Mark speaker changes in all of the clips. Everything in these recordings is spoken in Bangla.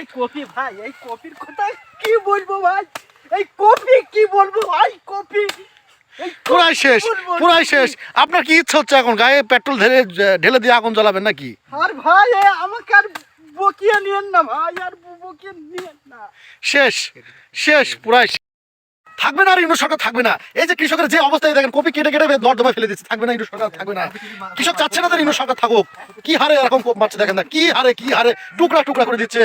Speaker 1: এই কপি ভাই এই কপির কথা কি বলব ভাই? এই কপি কি বলব ভাই? কপি
Speaker 2: পুরাই শেষ পুরাই শেষ। আপনার কি ইচ্ছা হচ্ছে এখন? গায়ে পেট্রোল ঢেলে ঢেলে দিয়ে আগুন জ্বালাবেন নাকি?
Speaker 1: আর ভাই আমাকে আর বকিয়ে নিয়েন না ভাই আর বকিয়ে নিয়েন না।
Speaker 2: শেষ শেষ পুরাই শেষ। থাকবে না আর ইউনো সরকার থাকবে না। এই যে কৃষকের যে অবস্থায় দেখেন, কপি কেটে কেটে দরদমে ফেলে দিচ্ছে। থাকবে না ইউনো সরকার, থাকবে না। কৃষক চাচ্ছে না যে ইউনো সরকার থাকুক। কি হারে এরকম মারছে দেখেন না, কি হারে কি হারে, টুকরা টুকরা করে দিচ্ছে।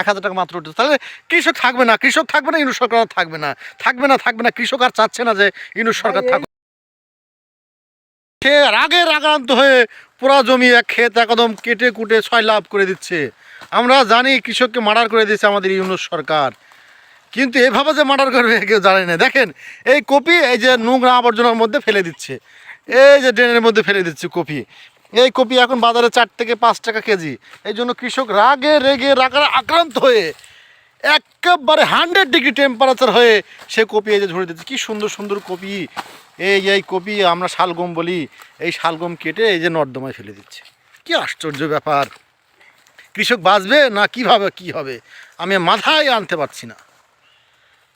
Speaker 2: এক হাজার টাকা মাত্র উঠছে। তাহলে কৃষক থাকবে না, কৃষক থাকবে না ইউনো সরকার থাকবে না। থাকবে না থাকবে না, কৃষক আর চাচ্ছে না যে ইউনো সরকার থাকুক। সে রাগে রাগান্ত হয়ে পুরা জমি এক ক্ষেত একদম কেটে কুটে ছয় লাভ করে দিচ্ছে। আমরা জানি কৃষককে মার্ডার করে দিচ্ছে আমাদের ইউনুস সরকার। কিন্তু এভাবে যে মার্ডার করবে কেউ জানে না। দেখেন, এই কপি এই যে নোংরা আবর্জনার মধ্যে ফেলে দিচ্ছে। এই যে ড্রেনের মধ্যে ফেলে দিচ্ছে কপি। এই কপি এখন বাজারে চার থেকে পাঁচ টাকা কেজি। এই জন্য কৃষক রাগে রেগে রাগার আক্রান্ত হয়ে একেবারে হান্ড্রেড ডিগ্রি টেম্পারেচার হয়ে সে কপি এই যে ঝরে দিচ্ছে। কি সুন্দর সুন্দর কপি। এই এই কপি আমরা শালগম বলি। এই শালগম কেটে এই যে নর্দমায় ফেলে দিচ্ছে। কি আশ্চর্য ব্যাপার। কৃষক বাঁচবে না কীভাবে, কি হবে? আমি মাথায় আনতে পারছি না।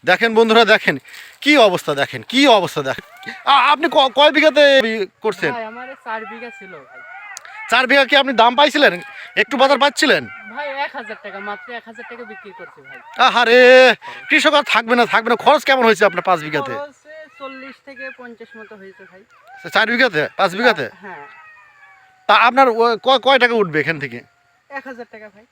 Speaker 2: দেখেন বন্ধুরা দেখেন। কি অবস্থা দেখেন কি অবস্থা দেখেন আপনি কয় বিঘাতে করছেন?
Speaker 3: চার বিঘা ছিল
Speaker 2: চার বিঘা কি আপনি দাম পাইছিলেন? একটু বাজার পাচ্ছিলেন?
Speaker 3: ভাই এক হাজার টাকা মাত্র এক হাজার টাকা বিক্রি করছি ভাই।
Speaker 2: আহারে কৃষক আর থাকবে না থাকবে না। খরচ কেমন হয়েছে আপনার পাঁচ বিঘাতে?
Speaker 3: চল্লিশ থেকে পঞ্চাশ মতো হয়েছে ভাই।
Speaker 2: চার বিঘাতে? পাঁচ বিঘাতে?
Speaker 3: হ্যাঁ।
Speaker 2: তা আপনার কয় টাকা উঠবে এখান থেকে?
Speaker 3: এক হাজার টাকা ভাই।